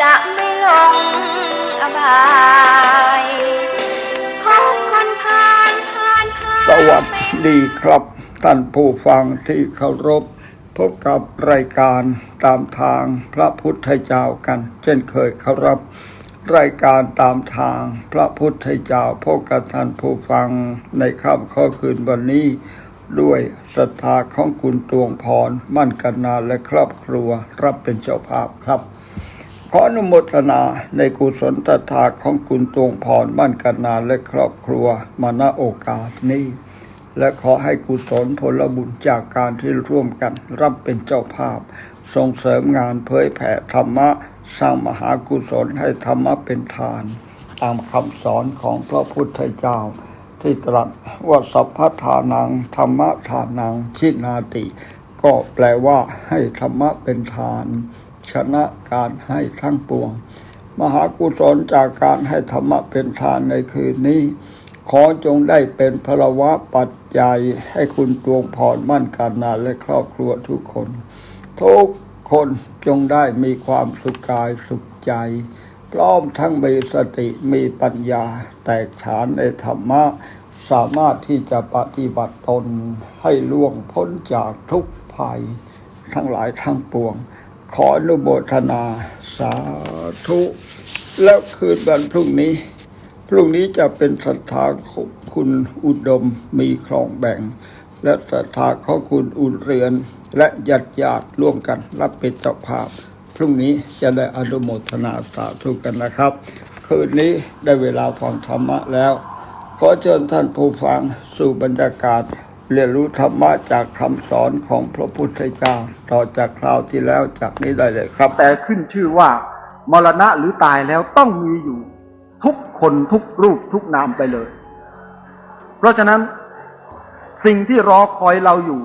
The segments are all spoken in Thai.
จะไม่ลงอบายของคนผ่านผ่านผ่านสวัสดีครับท่านผู้ฟังที่เคารพ พบกับรายการตามทางพระพุทธเจ้ากัน เช่นเคยครับ รายการตามทางพระพุทธเจ้าพบกับท่านผู้ฟังในค่ำข้อคืนวันนี้ด้วยศรัทธาของคุณตวงพร มั่นกันนาและครอบครัวรับเป็นเจ้าภาพครับ ขออนุโมทนาในกุศลตถาของคุณตวงพรมั่นกันนาและครอบครัวมาณโอกาสนี้ และขอให้กุศลผลบุญจากการที่ร่วมกันรับเป็นเจ้าภาพ ส่งเสริมงานเผยแผ่ธรรมะ สร้างมหากุศลให้ธรรมะเป็นทาน ตามคำสอนของพระพุทธเจ้า ที่ตรัสว่าสัพพทานังธรรมะทานังชินาติ ก็แปลว่าให้ธรรมะเป็นทาน ชนะการให้ทั้งปวง มหากุศลจากการให้ธรรมะเป็นทานในคืนนี้ ขอจงได้เป็นพลวะปัจจัยให้คุณตวงพรมั่นการนานและครอบครัวทุกคน ทุกคนจงได้มีความสุขกายสุขใจ พร้อมทั้งมีสติมีปัญญาแตกฉานในธรรมะสามารถที่จะปฏิบัติตนให้ล่วงพ้นจากทุกภัย ทั้งหลายทั้งปวง ขออนุโมทนาสาธุ แล้วคืนวันพรุ่งนี้ พรุ่งนี้จะเป็นศรัทธาของคุณอุดมมีคลองแบ่ง และศรัทธาของคุณอุ่นเรือน และญาติญาติร่วมกันรับเป็นเจ้าภาพ พรุ่งนี้จะได้อนุโมทนาสาธุกันนะครับ คืนนี้ได้เวลาฟังธรรมะแล้ว ขอเชิญท่านผู้ฟังสู่บรรยากาศ เรียนรู้ธรรมะจากคำสอนของพระพุทธเจ้า ต่อจากคราวที่แล้วจากนี้ได้เลยครับ แต่ขึ้นชื่อว่ามรณะหรือตายแล้วต้องมีอยู่ ทุกคนทุกรูปทุกนามไปเลย เพราะฉะนั้นสิ่งที่รอคอยเราอยู่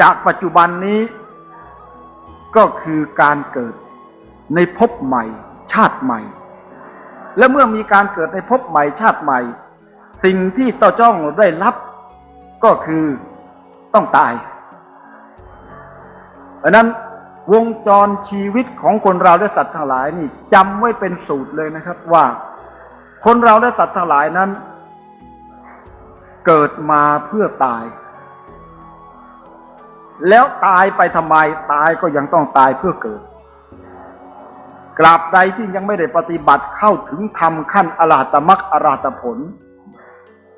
จากปัจจุบันนี้ ก็คือการเกิดในภพใหม่ ชาติใหม่ และเมื่อมีการเกิดในภพใหม่ชาติใหม่ สิ่งที่เจ้าจ้องได้รับ ก็คือต้องตายเพราะนั้นวงจรชีวิตของคนเราและสัตว์ทั้งหลายนี่จำไว้เป็นสูตรเลยนะครับว่าคนเราและสัตว์ทั้งหลายนั้น เกิดมาเพื่อตาย แล้วตายไปทำไมตายก็ยังต้องตายเพื่อเกิดกราบใดที่ยังไม่ได้ปฏิบัติเข้าถึงธรรมขั้นอรหัตมรรคอรหัตผล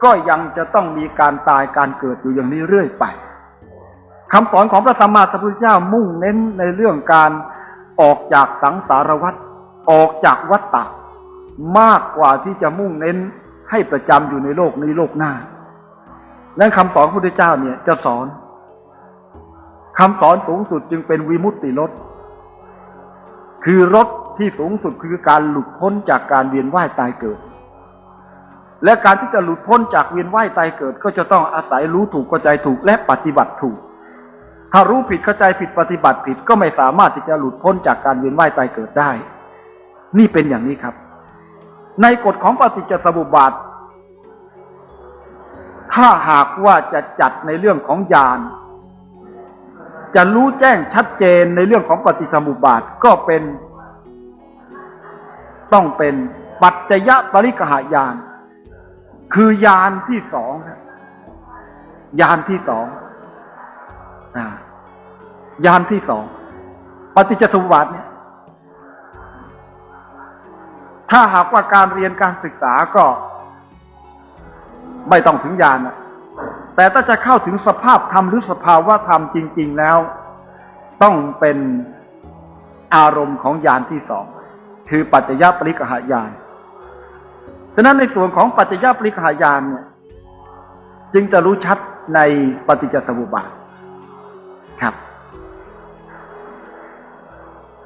ก็ยังจะต้องมีการตายการเกิดอยู่อย่างนี้เรื่อยไปคำสอนของพระสัมมาสัมพุทธเจ้ามุ่งเน้นในเรื่องการออกจากสังสารวัฏออกจากวัฏฏะมากกว่าที่จะมุ่งเน้นให้ประจำอยู่ในโลกนี้โลกหน้า นั้นคำสอนพระพุทธเจ้าเนี่ยจะสอนคำสอนสูงสุดจึงเป็นวิมุตติรถคือรถที่สูงสุดคือการหลุดพ้นจากการเวียนว่ายตายเกิด และการที่จะหลุดพ้นจากเวียนว่ายตายเกิด ก็จะต้องอาศัยรู้ถูกเข้าใจถูกและปฏิบัติถูก ถ้ารู้ผิดเข้าใจผิดปฏิบัติผิดก็ไม่สามารถที่จะหลุดพ้นจากการเวียนว่ายตายเกิดได้ นี่เป็นอย่างนี้ครับ ในกฎของปฏิจจสมุปบาท ถ้าหากว่าจะจัดในเรื่องของญาณจะรู้แจ้งชัดเจนในเรื่องของปฏิสมุปบาทก็เป็น ต้องเป็นปัจจยปริกหายาน คือยานที่สองครับยานที่สองอยานที่สองปฏิจจสมุปบาทเนี่ย ถ้าหากว่าการเรียนการศึกษาก็ ไม่ต้องถึงยานนะแต่ถ้าจะเข้าถึงสภาพธรรมหรือสภาวะธรรมจริง ๆ แล้ว ต้องเป็นอารมณ์ของยานที่สอง คือปัจจยปริกหายาน ฉะนั้นในส่วนของปัจจยปริกหายานเนี่ยจึงจะรู้ชัดในปฏิจจสมุปบาทครับ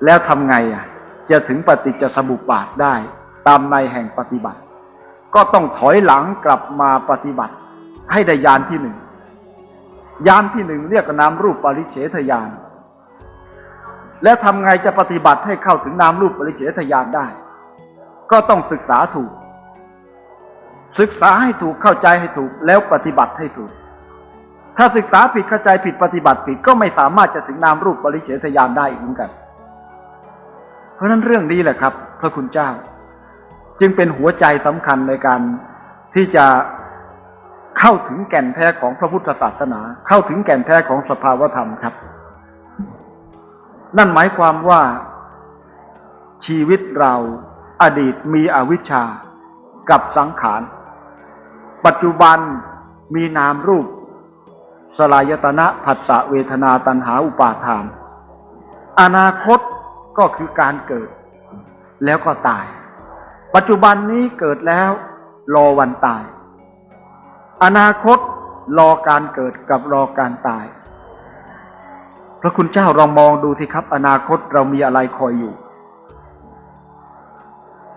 แล้วทำไงอะ จะถึงปฏิจจสมุปบาทได้ ตามในแห่งปฏิบัติ ก็ต้องถอยหลังกลับมาปฏิบัติ ให้ได้ยานที่หนึ่งยานที่หนึ่งเรียกนามรูปปริเฉทยาน และทำไงจะปฏิบัติให้เข้าถึงนามรูปปริเฉทญาณได้ ก็ต้องศึกษาถูก ศึกษาให้ถูกเข้าใจให้ถูกแล้วปฏิบัติให้ถูก ถ้าศึกษาผิดเข้าใจผิดปฏิบัติผิดก็ไม่สามารถจะถึงนามรูปปริเฉทญาณได้อีกเหมือนกัน เพราะฉะนั้นเรื่องนี้แหละครับ พระคุณเจ้า จึงเป็นหัวใจสำคัญในการที่จะเข้าถึงแก่นแท้ของพระพุทธศาสนา เข้าถึงแก่นแท้ของสภาวธรรมครับ นั่นหมายความว่าชีวิตเราอดีตมีอวิชชากับสังขาร ปัจจุบันมีนามรูป สลายตนะผัสสะเวทนาตัณหาอุปาทาน อนาคตก็คือการเกิด แล้วก็ตาย ปัจจุบันนี้เกิดแล้วรอวันตาย อนาคตรอการเกิดกับรอการตาย พระคุณเจ้าลองมองดูสิครับ อนาคตเรามีอะไรคอยอยู่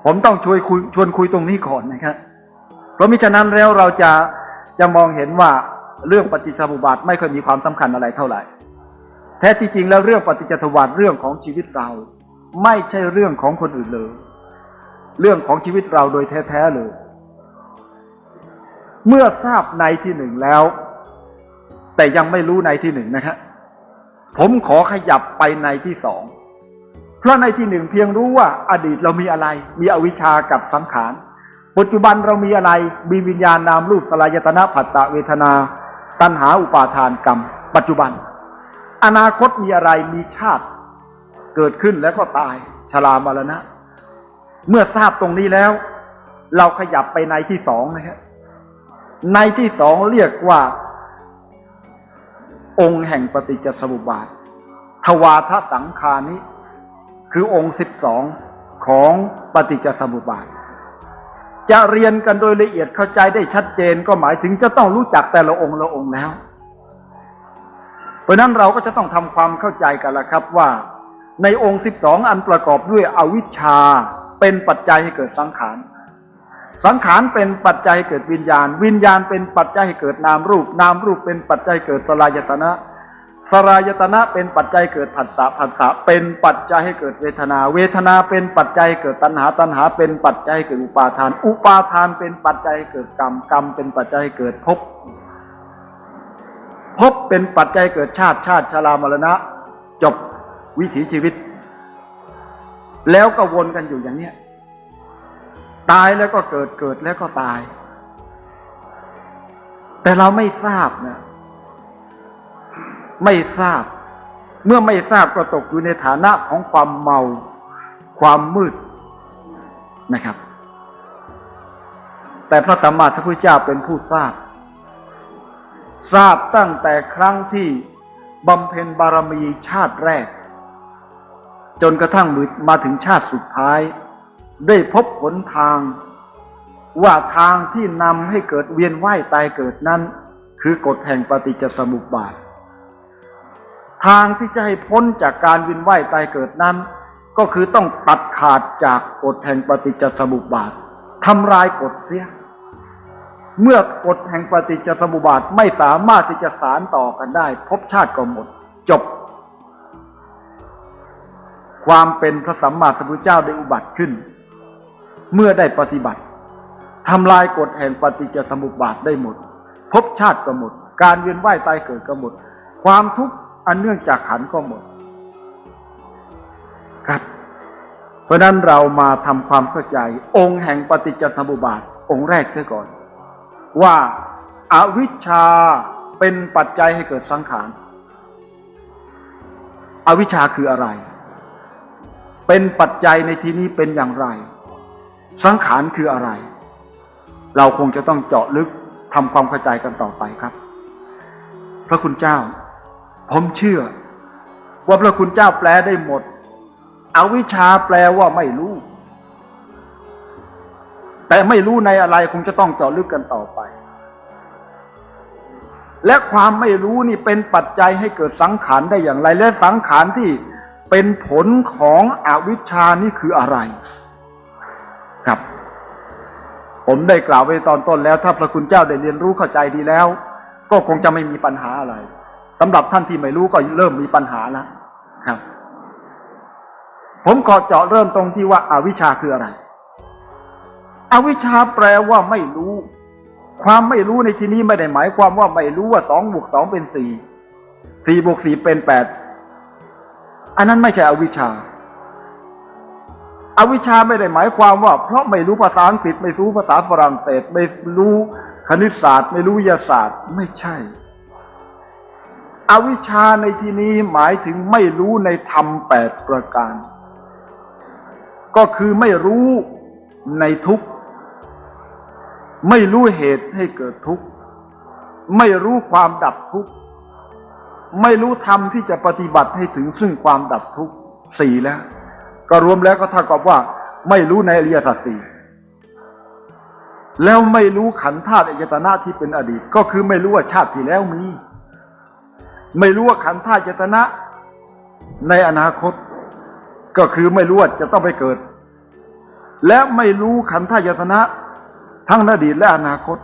ผมต้องช่วยคุยชวนคุยตรงนี้ก่อนนะครับ เพราะมิฉะนั้นแล้วเราจะจะมองเห็นว่าเรื่องปฏิจจสมุปบาทไม่ค่อยมีความสำคัญอะไรเท่าไหร่ แท้จริงแล้วเรื่องปฏิจจสมุปบาทเรื่องของชีวิตเรา ไม่ใช่เรื่องของคนอื่นเลย เรื่องของชีวิตเราโดยแท้ๆเลย เมื่อทราบในที่หนึ่งแล้ว แต่ยังไม่รู้ในที่หนึ่งนะครับผมขอขยับไปในที่สอง เพราะในที่หนึ่งเพียงรู้ว่าอดีตเรามีอะไร มีอวิชากับสังขาร ปัจจุบันเรามีอะไร มีวิญญาณนามรูปสลายตนะผัสสะเวทนา ตัณหาอุปาทานกรรม ปัจจุบัน อนาคตมีอะไร มีชาติ เกิดขึ้นแล้วก็ตาย ชรามรณะ เมื่อทราบตรงนี้แล้ว เราขยับไปในที่สองนะครับในที่สองเรียกว่า องค์แห่งปฏิจจสมุปบาท ทวาทสังคานิคือองค์สิบสองของปฏิจจสมุปบาท จะเรียนกันโดยละเอียดเข้าใจได้ชัดเจนก็หมายถึงจะต้องรู้จักแต่ละองค์ละองค์แล้ว เพราะนั้นเราก็จะต้องทำความเข้าใจกันละครับว่า ในองค์สิบสองอันประกอบด้วยอวิชชาเป็นปัจจัยให้เกิดสังขาร สังขารเป็นปัจจัยให้เกิดวิญญาณ วิญญาณเป็นปัจจัยให้เกิดนามรูป นามรูปเป็นปัจจัยเกิดสลายตนะ สลายตนะเป็นปัจจัยเกิดผัสสะผัสสะเป็นปัจจัยให้เกิดเวทนา เวทนาเป็นปัจจัยให้เกิดตัณหาตัณหา เป็นปัจจัยให้เกิดอุปาทาน อุปาทานเป็นปัจจัยให้เกิดกรรมกรรม เป็นปัจจัยให้เกิดภพภพเป็นปัจจัยเกิดชาติชาติชรามรณะ จบวิถีชีวิต แล้วก็วนกันอยู่อย่างเนี้ยตายแล้วก็เกิดเกิดแล้วก็ตาย แต่เราไม่ทราบนะ ไม่ทราบ เมื่อไม่ทราบก็ตกอยู่ในฐานะของความเมา ความมืดนะครับ แต่พระสัมมาสัมพุทธเจ้าเป็นผู้ทราบ ทราบตั้งแต่ครั้งที่บำเพ็ญบารมีชาติแรก จนกระทั่งมาถึงชาติสุดท้าย ได้พบหนทางว่าทางที่นำให้เกิดเวียนว่ายตายเกิดนั้น คือกฎแห่งปฏิจจสมุปบาท ทางที่จะให้พ้นจากการวียนว่ายตายเกิดนั้น ก็คือต้องตัดขาดจากกฎแห่งปฏิจจสมุปบาททำลายกฎเสีย เมื่อกฎแห่งปฏิจจสมุปบาทไม่สามารถที่จะสารต่อกันได้ภพชาติก็หมด จบ ความเป็นพระสัมมาสัมพุทธเจ้าได้อุบัติขึ้น เมื่อได้ปฏิบัติทำลายกฎแห่งปฏิจจสมุปบาทได้หมดภพชาติก็หมด การเวียนว่ายตายเกิดก็หมด ความทุกข์ อันเนื่องจากขันก็หมด ครับ เพราะนั้นเรามาทำความเข้าใจ องค์แห่งปฏิจจสมุปบาท องค์แรกเสียก่อน ว่าอาวิชชาเป็นปัจจัยให้เกิดสังขารอวิชชาคืออะไร เป็นปัจจัยในที่นี้เป็นอย่างไร สังขารคืออะไร เราคงจะต้องเจาะลึกทำความเข้าใจกันต่อไปครับ พระคุณเจ้า ผมเชื่อ ว่าพระคุณเจ้าแปลได้หมด อวิชชาแปลว่าไม่รู้ แต่ไม่รู้ในอะไรคงจะต้องเจาะลึกกันต่อไป และความไม่รู้นี่เป็นปัจจัยให้เกิดสังขารได้อย่างไร และสังขารที่เป็นผลของอวิชชานี่คืออะไร ครับ ผมได้กล่าวไว้ตอนต้นแล้ว ถ้าพระคุณเจ้าได้เรียนรู้เข้าใจดีแล้ว ก็คงจะไม่มีปัญหาอะไร สำหรับท่านที่ไม่รู้ก็เริ่มมีปัญหาแล้วครับ ผมขอเจาะเริ่มตรงที่ว่าอาวิชชาคืออะไร อวิชชาแปลว่าไม่รู้ ความไม่รู้ในที่นี้ไม่ได้หมายความว่าไม่รู้ว่าสองบวกสองเป็นสี่สี่บวกสี่เป็นแปดอันนั้นไม่ใช่อวิชชาอวิชชาไม่ได้หมายความว่า เพราะไม่รู้ภาษาอังกฤษไม่รู้ภาษาฝรั่งเศส ไม่รู้คณิตศาสตร์ ไม่รู้วิทยาศาสตร์ ไม่ใช่ อวิชชาในที่นี้หมายถึงไม่รู้ในธรรมแปดประการ ก็คือไม่รู้ในทุกข์ ไม่รู้เหตุให้เกิดทุกข์ ไม่รู้ความดับทุกข์ ไม่รู้ธรรมที่จะปฏิบัติให้ถึงซึ่งความดับทุกข์สี่แล้ว ก็รวมแล้วก็เท่ากับว่า ไม่รู้ในอริยสัจสี่แล้วไม่รู้ขันธ์ธาตุอายตนะที่เป็นอดีต ก็คือไม่รู้ว่าชาติที่แล้วมี ไม่รู้ว่าขันธ์ธาตุอายตนะ ในอนาคต ก็คือไม่รู้ว่าจะต้องไปเกิด และไม่รู้ขันธ์ธาตุอายตนะ ทั้งอดีตและอนาคต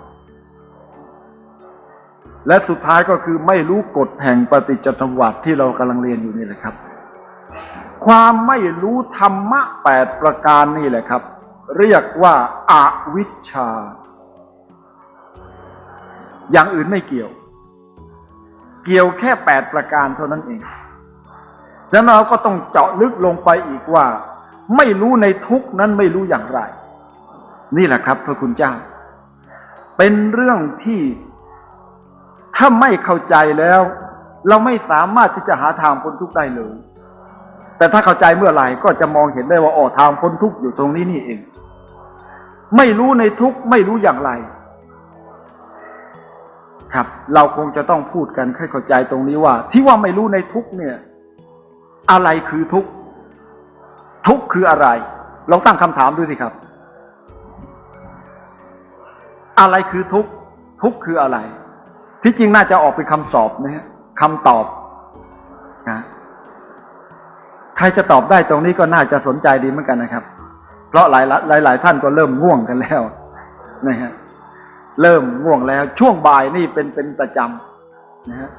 และสุดท้ายก็คือไม่รู้กฎแห่งปฏิจจสมบัติที่เรากำลังเรียนอยู่นี่แหละครับ ความไม่รู้ธรรมะแปดประการนี่แหละครับ เรียกว่าอาวิชชา อย่างอื่นไม่เกี่ยว เกี่ยวแค่แปดประการเท่านั้นเองแล้วเราก็ต้องเจาะลึกลงไปอีกว่า ไม่รู้ในทุกนั้นไม่รู้อย่างไร นี่แหละครับ พระคุณเจ้า เป็นเรื่องที่ถ้าไม่เข้าใจแล้ว เราไม่สามารถที่จะหาทางพ้นทุกข์ได้เลย แต่ถ้าเข้าใจเมื่อไหร่ก็จะมองเห็นได้ว่าอ๋อทางพ้นทุกข์อยู่ตรงนี้นี่เอง ไม่รู้ในทุกไม่รู้อย่างไร ครับ เราคงจะต้องพูดกันให้เข้าใจตรงนี้ว่า ที่ว่าไม่รู้ในทุกเนี่ย อะไรคือทุกทุกคืออะไรลองตั้งคำถามดูสิครับ อะไรคือทุกทุกคืออะไร ที่จริงน่าจะออกเป็นคำสอบนะฮะคำตอบนะใครจะตอบได้ตรงนี้ก็น่าจะสนใจดีเหมือนกันนะครับ เพราะหลายหลายหลายท่านก็เริ่มง่วงกันแล้วนะฮะ เริ่มง่วงแล้ว ช่วงบ่ายนี่เป็นเป็นประจำนะฮะ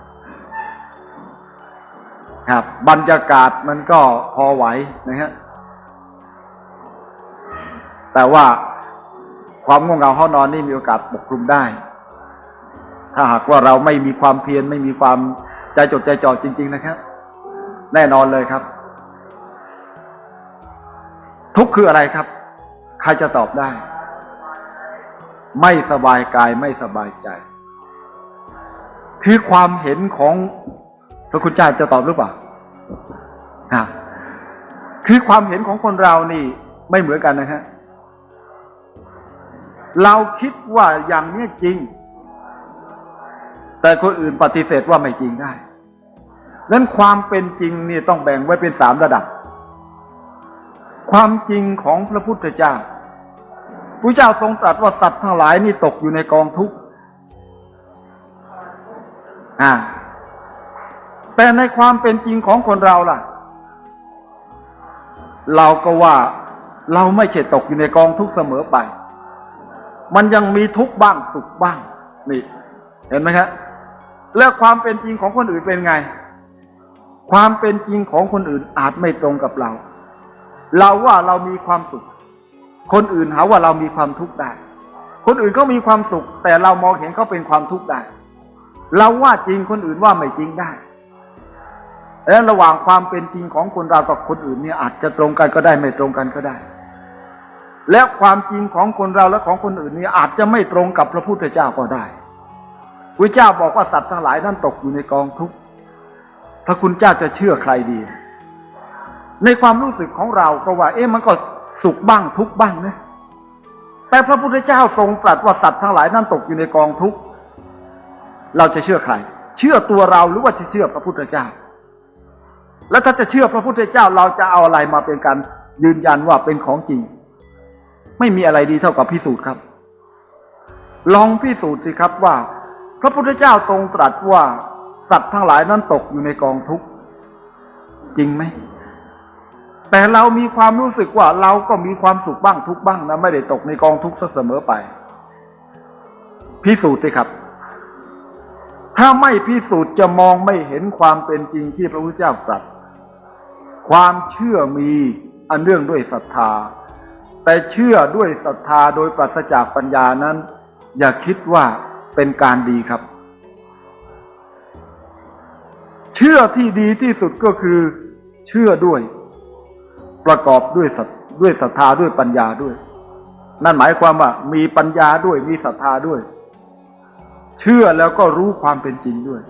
ครับบรรยากาศมันก็พอไหวนะฮะแต่ว่าความง่วงเหงาห้อนอนนี่มีโอกาสปกคลุมได้ ถ้าหากว่าเราไม่มีความเพียรไม่มีความใจจดใจจ่อจริง ๆ นะครับ แน่นอนเลยครับ ทุกข์คืออะไรครับ ใครจะตอบได้ ไม่สบายกายไม่สบายใจ คือความเห็นของพระคุณเจ้าจะตอบหรือเปล่าอะคือความเห็นของคนเรานี่ไม่เหมือนกันนะฮะเราคิดว่าอย่างนี้จริง แต่คนอื่นปฏิเสธว่าไม่จริงได้นั้นความเป็นจริงนี่ต้องแบ่งไว้เป็นสามระดับ ความจริงของพระพุทธเจ้า พระเจ้าทรงตรัสว่าสัตว์ทั้งหลายนี่ตกอยู่ในกองทุกข์อ่าแต่ในความเป็นจริงของคนเราล่ะ เราก็ว่าเราไม่ใช่ตกอยู่ในกองทุกข์เสมอไป มันยังมีทุกข์บ้างสุขบ้าง นี่ เห็นไหมครับแล้วความเป็นจริงของคนอื่นเป็นไง ความเป็นจริงของคนอื่นอาจไม่ตรงกับเรา เราว่าเรามีความสุข คนอื่นหาว่าเรามีความทุกข์ได้ คนอื่นก็มีความสุข แต่เรามองเห็นเขาเป็นความทุกข์ได้ เราว่าจริงคนอื่นว่าไม่จริงได้แล้วระหว่างความเป็นจริงของคนเรากับคนอื่นเนี่ยอาจจะตรงกันก็ได้ไม่ตรงกันก็ได้ และความจริงของคนเราและของคนอื่นเนี่ยอาจจะไม่ตรงกับพระพุทธเจ้าก็ได้พระเจ้าบอกว่าสัตว์ทั้งหลายนั้นตกอยู่ในกองทุกข์พระคุณเจ้าจะเชื่อใครดี ในความรู้สึกของเราก็ว่า เอ๊ะมันก็ สุขบ้างทุกบ้างนะ แต่พระพุทธเจ้าทรงตรัสว่าสัตว์ทั้งหลายนั้นตกอยู่ในกองทุกข์ เราจะเชื่อใคร เชื่อตัวเราหรือว่าจะเชื่อพระพุทธเจ้า แล้วถ้าจะเชื่อพระพุทธเจ้าเราจะเอาอะไรมาเป็นการยืนยันว่าเป็นของจริง ไม่มีอะไรดีเท่ากับพิสูจน์ครับ ลองพิสูจน์สิครับว่า พระพุทธเจ้าทรงตรัสว่าสัตว์ทั้งหลายนั้นตกอยู่ในกองทุกข์ จริงไหม แต่เรามีความรู้สึกว่าเราก็มีความสุขบ้างทุกบ้างนะไม่ได้ตกในกองทุกข์เสมอไป พิสูจน์สิครับ ถ้าไม่พิสูจน์จะมองไม่เห็นความเป็นจริงที่พระพุทธเจ้าตรัสความเชื่อมีอันเนื่องด้วยศรัทธา แต่เชื่อด้วยศรัทธาโดยปราศจากปัญญานั้น อย่าคิดว่าเป็นการดีครับ เชื่อที่ดีที่สุดก็คือ เชื่อด้วย ประกอบด้วยศรัทด้วยศรัทธาด้วยปัญญาด้วย นั่นหมายความว่ามีปัญญาด้วยมีศรัทธาด้วย เชื่อแล้วก็รู้ความเป็นจริงด้วย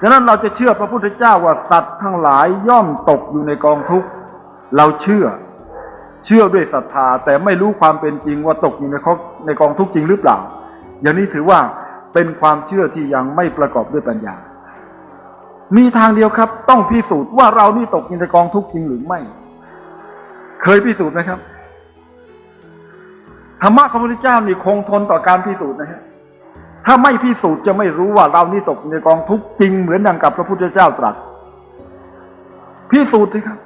ฉะนั้นเราจะเชื่อพระพุทธเจ้าว่าสัตว์ทั้งหลายย่อมตกอยู่ในกองทุกข์เราเชื่อ เชื่อด้วยศรัทธาแต่ไม่รู้ความเป็นจริงว่าตกอยู่ในในกองทุกข์จริงหรือเปล่า อย่างนี้ถือว่าเป็นความเชื่อที่ยังไม่ประกอบด้วยปัญญา มีทางเดียวครับ ต้องพิสูจน์ว่าเรานี่ตกอยู่ในกองทุกข์จริงหรือไม่ เคยพิสูจน์ไหมครับธรรมะของพระพุทธเจ้านี่คงทนต่อการพิสูจน์นะฮะถ้าไม่พิสูจน์จะไม่รู้ว่าเรานี่ตกในกองทุกข์จริงเหมือนดังกับพระพุทธเจ้าตรัสพิสูจน์สิครับ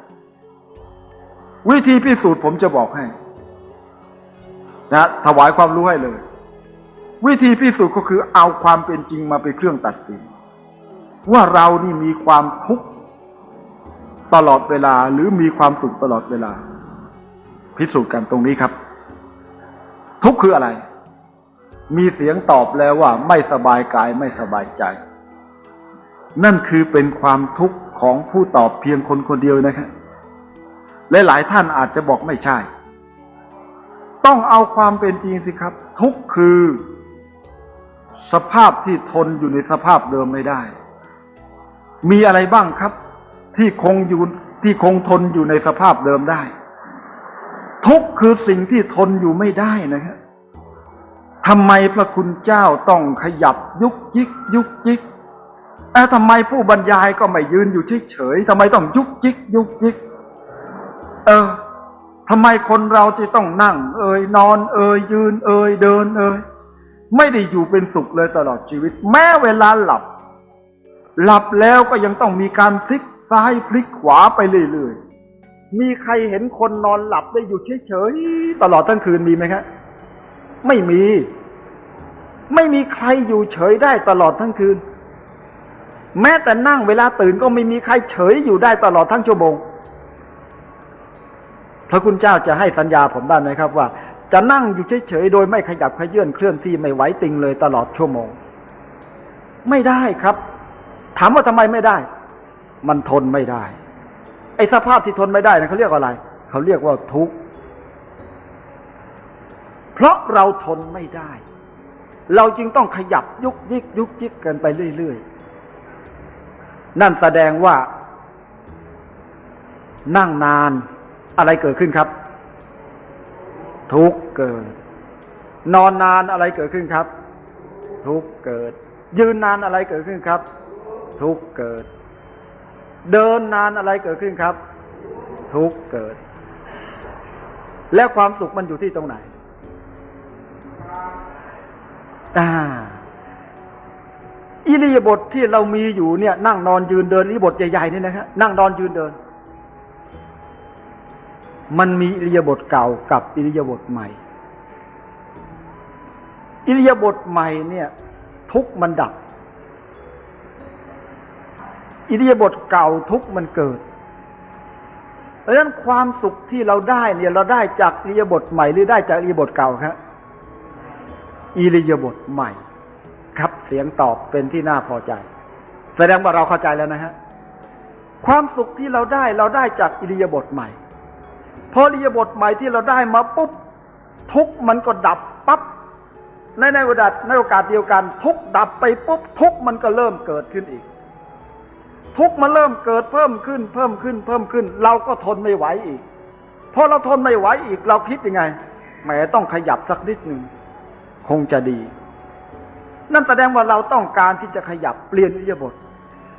วิธีพิสูจน์ผมจะบอกให้นะถวายความรู้ให้เลย วิธีพิสูจน์ก็คือเอาความเป็นจริงมาเป็นเครื่องตัดสิน ว่าเรานี่มีความทุกข์ตลอดเวลาหรือมีความสุขตลอดเวลา พิสูจน์กันตรงนี้ครับ ทุกคืออะไร มีเสียงตอบแล้วว่าไม่สบายกายไม่สบายใจ นั่นคือเป็นความทุกข์ของผู้ตอบเพียงคนคนเดียวนะครับและหลายท่านอาจจะบอกไม่ใช่ ต้องเอาความเป็นจริงสิครับ ทุกคือ สภาพที่ทนอยู่ในสภาพเดิมไม่ได้ มีอะไรบ้างครับ ที่คงอยู่ที่คงทนอยู่ในสภาพเดิมได้ คือสิ่งที่ทนอยู่ไม่ได้นะครับทำไมพระคุณเจ้าต้องขยับยุกยิก ยุกยิกเอ้ทำไมผู้บรรยายก็ไม่ยืนอยู่เฉยๆทำไมต้องยุกยิก ยุกยิก เออทำไมคนเราจะต้องนั่ง เอ่ยนอน เอ่ยยืน เอ่ยเดิน เอ่ยไม่ได้อยู่เป็นสุขเลยตลอดชีวิต แม้เวลาหลับ หลับแล้วก็ยังต้องมีการพลิกซ้ายพลิกขวาไปเรื่อยๆ มีใครเห็นคนนอนหลับได้อยู่เฉยๆตลอดทั้งคืนมีไหมครับไม่มี ไม่มีใครอยู่เฉยได้ตลอดทั้งคืน แม้แต่นั่งเวลาตื่นก็ไม่มีใครเฉยอยู่ได้ตลอดทั้งชั่วโมง พระคุณเจ้าจะให้สัญญาผมได้ไหมครับว่า จะนั่งอยู่เฉยๆโดยไม่ขยับขยื่นเคลื่อนที่ไม่ไหวติงเลยตลอดชั่วโมง ไม่ได้ครับ ถามว่าทำไมไม่ได้ มันทนไม่ได้ อ้สภาพที่ทนไม่ได้นะเขาเรียกว่าอะไร เขาเรียกว่าทุกข์ เพราะเราทนไม่ได้ เราจึงต้องขยับยุกยิกยุกยิกกันไปเรื่อยๆ นั่นแสดงว่า นั่งนานอะไรเกิดขึ้นครับ ทุกข์เกิด นอนนานอะไรเกิดขึ้นครับ ทุกข์เกิด ยืนนานอะไรเกิดขึ้นครับ ทุกข์เกิด เดินนานอะไรเกิดขึ้นครับ ทุกเกิด แล้วความสุขมันอยู่ที่ตรงไหนอ่าอิริยาบถทที่เรามีอยู่เนี่ย นั่งนอนยืนเดินอิริยาบถใหญ่ๆนี่นะครับนั่งนอนยืนเดิน มันมีอิริยาบถเก่ากับอิริยาบถใหม่ อิริยาบถใหม่เนี่ย ทุกมันดับ อิริยาบถเก่าทุกมันเกิดเพราะฉะนั้นความสุขที่เราได้เนี่ยเราได้จากอิริยาบถใหม่หรือได้จากอิริยาบถเก่าครับอิริยาบถใหม่ ครับเสียงตอบเป็นที่น่าพอใจ แสดงว่าเราเข้าใจแล้วนะฮะความสุขที่เราได้เราได้จากอิริยาบถใหม่พออิริยาบถใหม่ที่เราได้มาปุ๊บทุกมันก็ดับปั๊บในในโอกาสในโอกาสเดียวกัน ทุกดับไปปุ๊บทุกมันก็เริ่มเกิดขึ้นอีก ทุกข์มันเริ่มเกิดเพิ่มขึ้น เพิ่มขึ้น เพิ่มขึ้น เราก็ทนไม่ไหวอีกพอเราทนไม่ไหวอีกเราคิดยังไงแหมต้องขยับสักนิดหนึ่งคงจะดี นั่นแสดงว่าเราต้องการที่จะขยับเปลี่ยนอิริยาบถ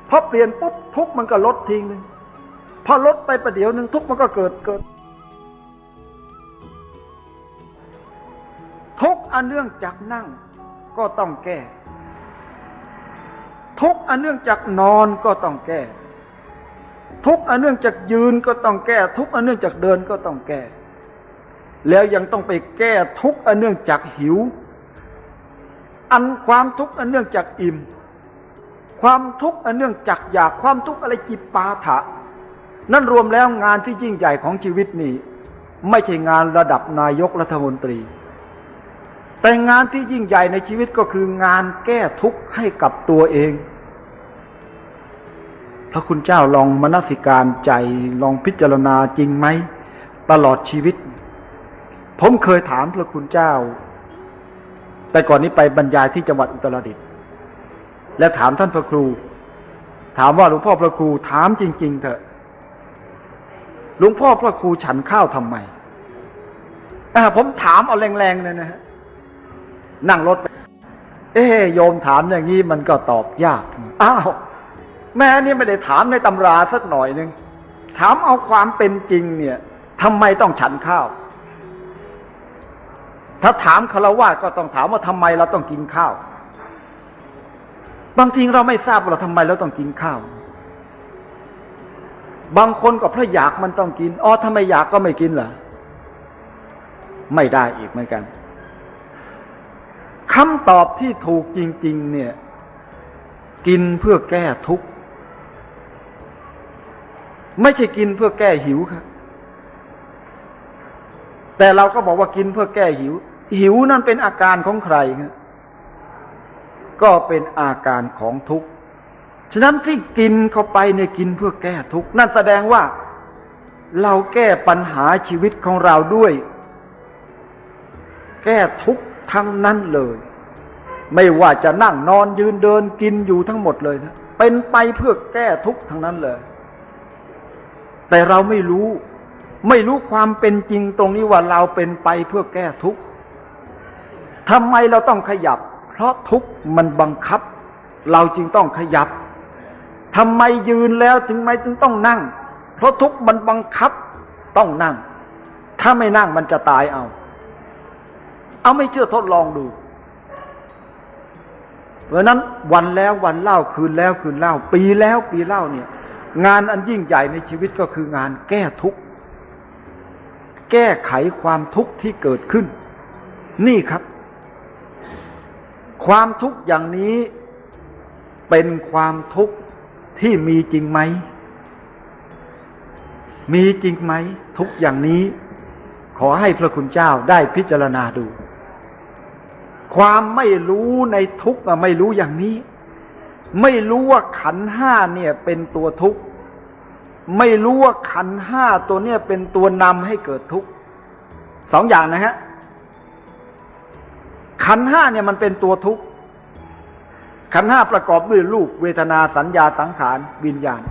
พอเปลี่ยนปุ๊บทุกข์มันก็ลดทิ้งหนึ่งพอลดไปประเดี๋ยวหนึ่งทุกข์มันก็เกิดเกิด ทุกอันเนื่องจากนั่งก็ต้องแก้ ทุกอันเนื่องจากนอนก็ต้องแก้ ทุกอันเนื่องจากยืนก็ต้องแก้ ทุกอันเนื่องจากเดินก็ต้องแก้ แล้วยังต้องไปแก้ทุกอันเนื่องจากหิว อันความทุกข์อันเนื่องจากอิ่ม ความทุกข์อันเนื่องจากอยากความทุกข์อะไรจิปาถะ นั่นรวมแล้วงานที่ยิ่งใหญ่ของชีวิตนี่ไม่ใช่งานระดับนายกรัฐมนตรี แต่งานที่ยิ่งใหญ่ในชีวิตก็คืองานแก้ทุกข์ให้กับตัวเอง พระคุณเจ้าลองมนสิการใจลองพิจารณาจริงไหม ตลอดชีวิต ผมเคยถามพระคุณเจ้า แต่ก่อนนี้ไปบรรยายที่จังหวัดอุตรดิตถ์และถามท่านพระครู ถามว่าหลวงพ่อพระครูถามจริง ๆ เถอะหลวงพ่อพระครูฉันข้าวทำไมผมถามเอาแรงๆเลยนะฮะ นั่งรถไป เอ๊โยมถามอย่างนี้มันก็ตอบยากอ้าวแม่นี่ไม่ได้ถามในตำราสักหน่อยหนึ่งถามเอาความเป็นจริงเนี่ยทำไมต้องฉันข้าว ถ้าถามคารวะก็ต้องถามว่าทำไมเราต้องกินข้าว บางทีเราไม่ทราบว่าเราทำไมเราต้องกินข้าว บางคนก็เพราะอยากมันต้องกิน อ๋อถ้าไมอยากก็ไม่กินเหรอ ไม่ได้อีกเหมือนกัน คำตอบที่ถูกจริง ๆ เนี่ย กินเพื่อแก้ทุกข์ ไม่ใช่กินเพื่อแก้หิวครับ แต่เราก็บอกว่ากินเพื่อแก้หิว หิวนั่นเป็นอาการของใครครับก็เป็นอาการของทุกข์ ฉะนั้นที่กินเข้าไปเนี่ยกินเพื่อแก้ทุกข์ นั่นแสดงว่า เราแก้ปัญหาชีวิตของเราด้วย แก้ทุกข์ ทั้งนั้นเลย ไม่ว่าจะนั่งนอนยืนเดินกินอยู่ทั้งหมดเลยนะเป็นไปเพื่อแก้ทุกข์ทั้งนั้นเลย แต่เราไม่รู้ ไม่รู้ความเป็นจริงตรงนี้ว่าเราเป็นไปเพื่อแก้ทุกข์ทำไมเราต้องขยับ เพราะทุกข์มันบังคับ เราจึงต้องขยับทำไมยืนแล้วถึงไม่ถึงต้องนั่ง เพราะทุกข์มันบังคับต้องนั่ง ถ้าไม่นั่งมันจะตายเอา เอาไม่เชื่อทดลองดูเพราะนั้นวันแล้ววันเล่าคืนแล้วคืนเล่า ปีแล้วปีเล่าเนี่ย งานอันยิ่งใหญ่ในชีวิตก็คืองานแก้ทุกข์แก้ไขความทุกข์ที่เกิดขึ้น นี่ครับ ความทุกข์อย่างนี้เป็นความทุกข์ที่มีจริงไหม มีจริงไหม ทุกอย่างนี้ ขอให้พระคุณเจ้าได้พิจารณาดู ความไม่รู้ในทุกข์อะไม่รู้อย่างนี้ ไม่รู้ว่าขันห้าเนี่ยเป็นตัวทุกข์ ไม่รู้ว่าขันห้าตัวเนี่ยเป็นตัวนำให้เกิดทุกข์สองอย่างนะฮะขันห้าเนี่ยมันเป็นตัวทุกข์ขันห้าประกอบด้วยรูปเวทนาสัญญาสังขารวิญญาณ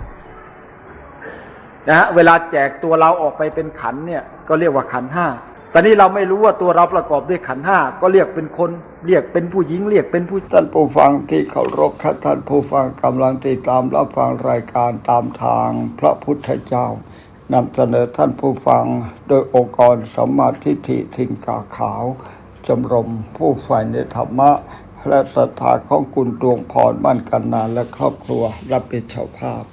นะฮะเวลาแจกตัวเราออกไปเป็นขันเนี่ย ก็เรียกว่าขันห้า ตอนนี้เราไม่รู้ว่าตัวเราประกอบด้วยขันห้าก็เรียกเป็นคนเรียกเป็นผู้หญิงเรียกเป็นผู้ท่านผู้ฟังที่เคารพครับท่านผู้ฟังกำลังติดตามรับฟังรายการตามทางพระพุทธเจ้านำเสนอท่านผู้ฟังโดยองค์กรสมมาทิฏฐิทินกาขาวชมรมผู้ฝ่ายในธรรมะ และศรัทธาของคุณดวงพรมั่นกันนานและครอบครัวรับเป็นเจ้าภาพ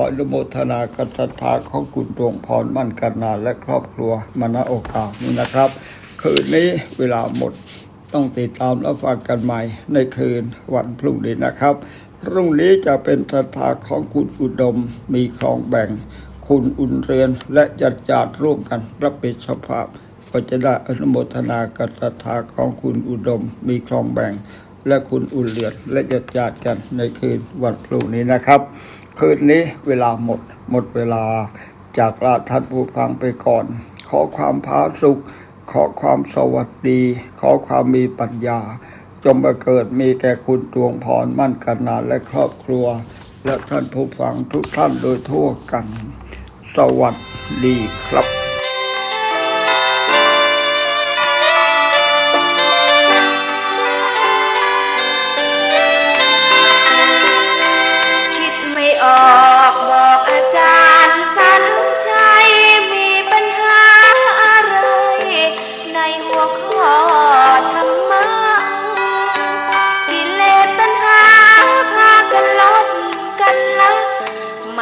ขออนุโมทนากับศรัทธาของคุณดวงพรมั่นกันนาและครอบครัวมาณโอกาสนี้นะครับ คืนนี้เวลาหมดต้องติดตามและฟังกันใหม่ในคืนวันพรุ่งนี้นะครับรุ่งนี้จะเป็นศรัทธาของคุณอุดมมีคลองแบ่ง คุณอุ่นเรือนและญาติญาติร่วมกันรับเป็นเจ้าภาพก็จะได้อนุโมทนากับศรัทธาของคุณอุดมมีคลองแบ่ง และคุณอุ่นเรือนและญาติญาติกันในคืนวันพรุ่งนี้นะครับ คืนนี้เวลาหมดหมดเวลาจากลาท่านผู้ฟังไปก่อน ขอความผาสุข ขอความสวัสดี ขอความมีปัญญา จงบังเกิดมีแก่คุณดวงพรมั่นกันนานและครอบครัว และท่านผู้ฟังทุกท่านโดยทั่วกัน สวัสดีครับ